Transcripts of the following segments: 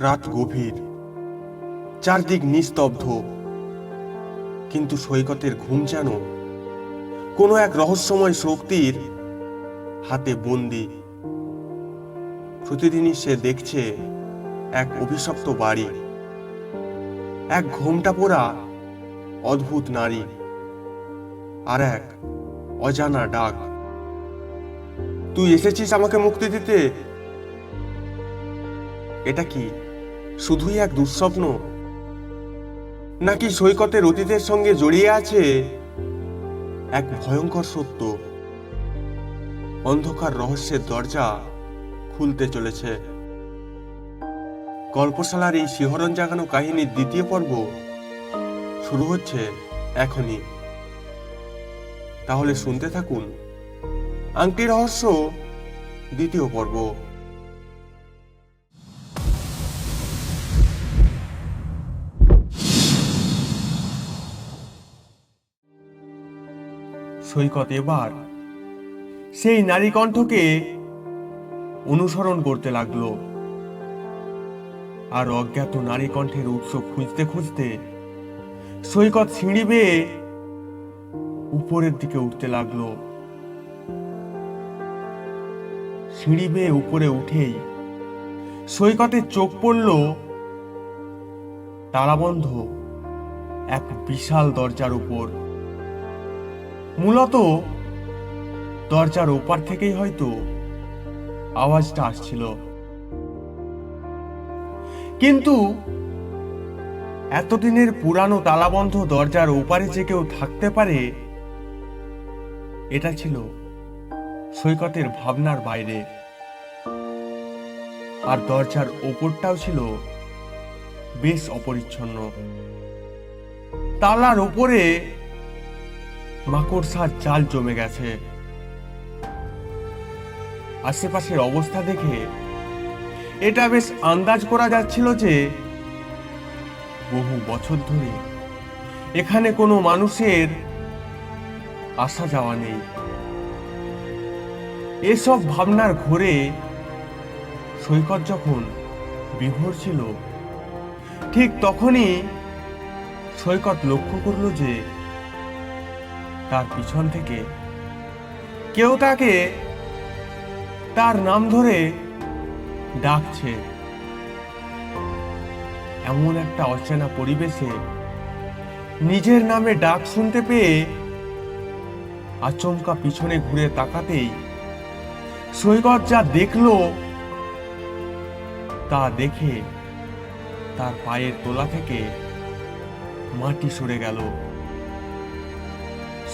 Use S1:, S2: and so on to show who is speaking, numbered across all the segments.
S1: রাত গভীর, চারদিক নিস্তব্ধ, কিন্তু সৈকতের ঘুম যেন কোনো এক রহস্যময় শক্তির হাতে বন্দি। প্রতিদিনই সে দেখছে এক অভিশপ্ত বাড়ি, এক ঘোমটা পোড়া অদ্ভুত নারী আর এক অজানা ডাক। তুই এসেছিস আমাকে মুক্তি দিতে? এটা কি? শুধুই এক দুঃস্বপ্ন? নাকি সৈকতের অতীতের সঙ্গে জড়িয়ে আছে এক ভয়ঙ্কর সত্য? অন্ধকার রহস্যের দরজা খুলতে চলেছে। গল্পশালার এই শিহরণ জাগানো কাহিনীর দ্বিতীয় পর্ব শুরু হচ্ছে এখনই। তাহলে শুনতে থাকুন আংটি রহস্য দ্বিতীয় পর্ব। সৈকত এবার। সেই নারী কণ্ঠকে অনুসরণ করতে লাগল। আর অজ্ঞাত নারী কণ্ঠের উৎস খুঁজতে খুঁজতে সৈকত সিঁড়ি বেয়ে উপরের দিকে উঠতে লাগল। সিঁড়ি বেয়ে উপরে উঠেই সৈকতের চোখ পড়ল তারাবন্ধ এক বিশাল দরজার উপর। মূলত দরজার ওপার থেকেই হয়তো আওয়াজটা আসছিল। কিন্তু এতদিনের পুরানো তালাবন্ধ দরজার ওপারে যে কেউ থাকতে পারে, এটা ছিল সৈকতের ভাবনার বাইরে। আর দরজার ওপরটাও ছিল বেশ অপরিচ্ছন্ন। তালার ওপরে মাকড়সার জাল জমে গেছে। আশেপাশের অবস্থা দেখে এটা বেশ আন্দাজ করা যাচ্ছিল যে বহু বছর ধরে এখানে কোনো মানুষের আসা যাওয়া নেই। এসব ভাবনার ঘোরে সৈকত যখন বিভোর ছিল, ঠিক তখনই সৈকত লক্ষ্য করল যে তার পিছন থেকে। কেউ তাকে তার নাম ধরে ডাকছে। এমন একটা অচেনা পরিবেশে নিজের নামে ডাক শুনতে পেয়ে আচমকা পিছনে ঘুরে তাকাতেই সৈকত যা দেখল তা দেখে তার পায়ের তোলা থেকে মাটি সরে গেল।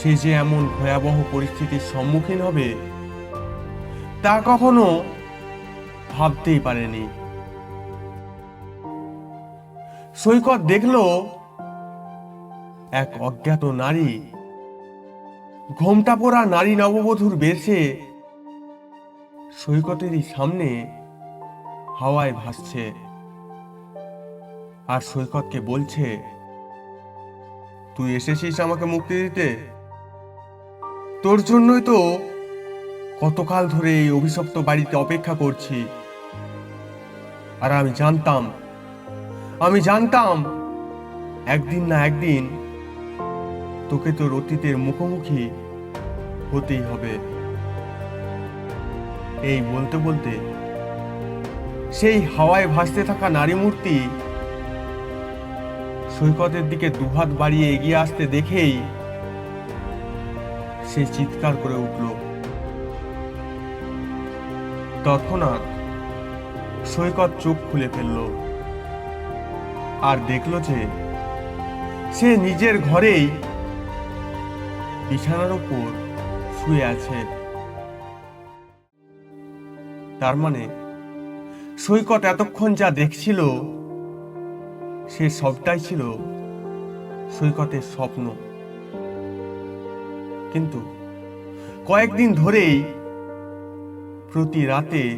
S1: সে যে এমন ভয়াবহ পরিস্থিতির সম্মুখীন হবে, তা কখনো ভাবতেই পারেনি। সৈকত দেখল, এক অজ্ঞাত নারী, ঘোমটা পরা নারী নববধূর বেশে সৈকতেরই সামনে হাওয়ায় ভাসছে। আর সৈকতকে বলছে, তুই এসেছিস আমাকে মুক্তি দিতে? তোর জন্যই তো কতকাল ধরে এই অভিশপ্ত বাড়িতে অপেক্ষা করছি। আর আমি জানতাম আমি জানতাম একদিন না একদিন তোকে তোর অতীতের মুখোমুখি হতেই হবে। এই বলতে বলতে সেই হাওয়ায় ভাসতে থাকা নারী মূর্তি সৈকতের দিকে দুহাত বাড়িয়ে এগিয়ে আসতে দেখেই সে চিৎকার করে উঠল। তৎক্ষণাৎ সৈকত চোখ খুলে ফেলল আর দেখল যে সে নিজের ঘরেই বিছানার উপর শুয়ে আছে। তার মানে সৈকত এতক্ষণ যা দেখছিল, সে সবটাই ছিল সৈকতের স্বপ্ন। কিন্তু কয়েকদিন ধরেই প্রতি রাতে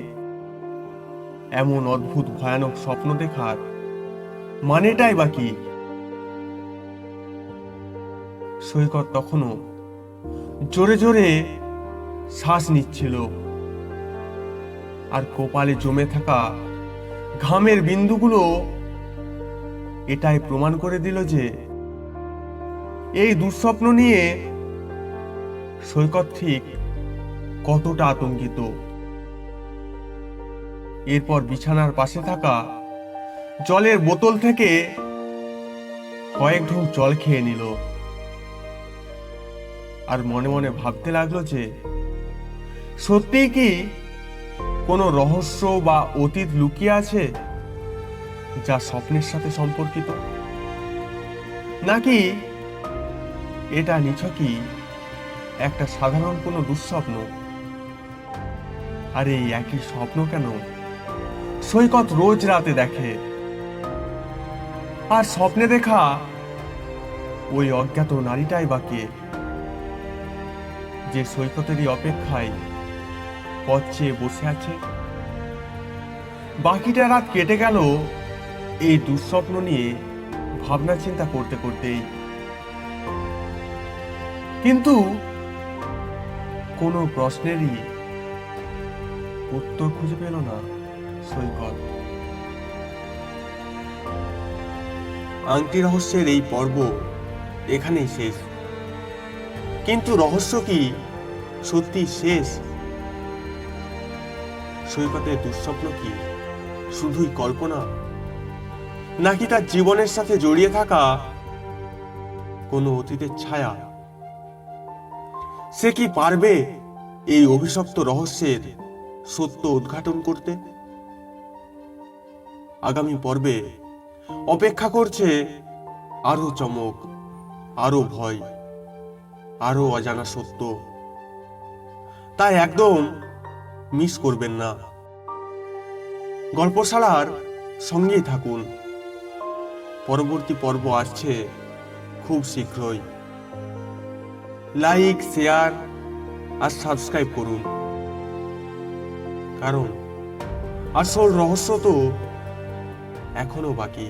S1: এমন অদ্ভুত, ভয়ানক স্বপ্ন দেখার মানেটাই বা কি? সৈকত তখনও জোরে জোরে শ্বাস নিচ্ছিল আর কপালে জমে থাকা ঘামের বিন্দুগুলো এটাই প্রমাণ করে দিল যে এই দুঃস্বপ্ন নিয়ে সৈকত ঠিক কতটা আতঙ্কিত? এরপর বিছানার পাশে থাকা জলের বোতল থেকে কয়েক ঢোক জল খেয়ে নিল। আর মনে মনে ভাবতে লাগল যে, সত্যিই কি কোনো রহস্য বা অতীত লুকিয়ে আছে যা স্বপ্নের সাথে সম্পর্কিত? নাকি এটা নিছকই একটা সাধারণ কোনো দুঃস্বপ্ন। আর, এই একই স্বপ্ন কেন? সৈকত রোজ রাতে দেখে। আর স্বপ্নে দেখা ওই অজ্ঞাত নারীটাই বাকি যে সৈকতেরই অপেক্ষায় পথ চেয়ে বসে আছে। বাকিটা রাত কেটে গেল এই দুঃস্বপ্ন নিয়ে ভাবনা চিন্তা করতে করতেই। কিন্তু কোনো প্রশ্নেরই উত্তর খুঁজে পেল না সৈকত। আংটি রহস্যের এই পর্ব এখানেই শেষ। কিন্তু রহস্য কি সত্যি শেষ? সৈকতের দুঃস্বপ্ন কি শুধুই কল্পনা? নাকি তার জীবনের সাথে জড়িয়ে থাকা কোনো অতীতের ছায়া সে কি পারবে এই অভিশপ্ত রহস্যের সত্য উদ্ঘাটন করতে? আগামী পর্বে অপেক্ষা করছে আরও চমক আরও ভয় আরও অজানা সত্য। তাই একদম মিস করবেন না। গল্পশালার সঙ্গেই থাকুন। পরবর্তী পর্ব আসছে খুব শীঘ্রই। লাইক শেয়ার আর সাবস্ক্রাইব করুন। কারণ আসল রহস্য তো এখনও বাকি।